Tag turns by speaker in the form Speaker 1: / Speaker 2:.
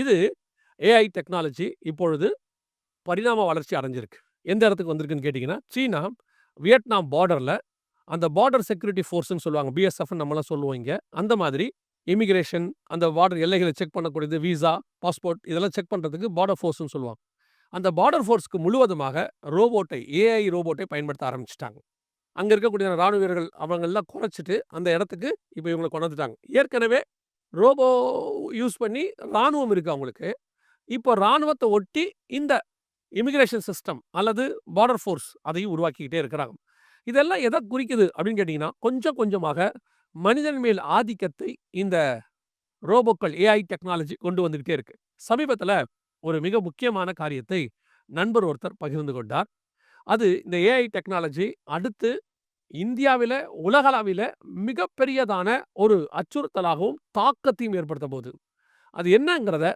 Speaker 1: இது AI technology இப்பொழுது பரிணாம வளர்ச்சி அடைஞ்சிருக்கு. எந்த இடத்துக்கு வந்திருக்குன்னு கேட்டீங்கன்னா, சீனா வியட்நாம் பார்டர்ல அந்த பார்டர் செக்யூரிட்டி ஃபோர்ஸ்ன்னு சொல்லுவாங்க. பிஎஸ்எஃப்னு நம்மளாம் சொல்லுவோம் இங்கே அந்த மாதிரி இமிகிரேஷன் அந்த பார்டர் எல்லைகளை செக் பண்ணக்கூடியது, விசா, பாஸ்போர்ட் இதெல்லாம் செக் பண்றதுக்கு பார்டர் ஃபோர்ஸ்ன்னு சொல்லுவாங்க. அந்த பார்டர் ஃபோர்ஸ்க்கு முழுவதுமாக ரோபோட்டை ஏஐ ரோபோட்டை பயன்படுத்த ஆரம்பிச்சுட்டாங்க. அங்க இருக்கக்கூடிய ராணுவ வீரர்கள் அவங்கெல்லாம் குறைச்சிட்டு அந்த இடத்துக்கு இப்ப இவங்கள கொண்டாந்துட்டாங்க. ஏற்கனவே ரோபோ யூஸ் பண்ணி ராணுவம் இருக்கு அவங்களுக்கு. இப்போ இராணுவத்தை ஒட்டி இந்த இமிக்ரேஷன் சிஸ்டம் அல்லது பார்டர் ஃபோர்ஸ் அதையும் உருவாக்கிக்கிட்டே இருக்கிறாங்க. இதெல்லாம் எதை குறிக்குது அப்படின்னு கேட்டீங்கன்னா, கொஞ்சம் கொஞ்சமாக மனிதன் மேல் ஆதிக்கத்தை இந்த ரோபோக்கள் ஏஐ டெக்னாலஜி கொண்டு வந்துகிட்டே இருக்கு. சமீபத்தில் ஒரு மிக முக்கியமான காரியத்தை நண்பர் ஒருத்தர் பகிர்ந்து கொண்டார். அது இந்த ஏஐ டெக்னாலஜி அடுத்து இந்தியாவில் உலகளவில் மிகப்பெரியதான ஒரு அச்சுறுத்தலாகவும், தாக்கத்தையும் ஏற்படுத்த போகுது. அது என்னங்கிறத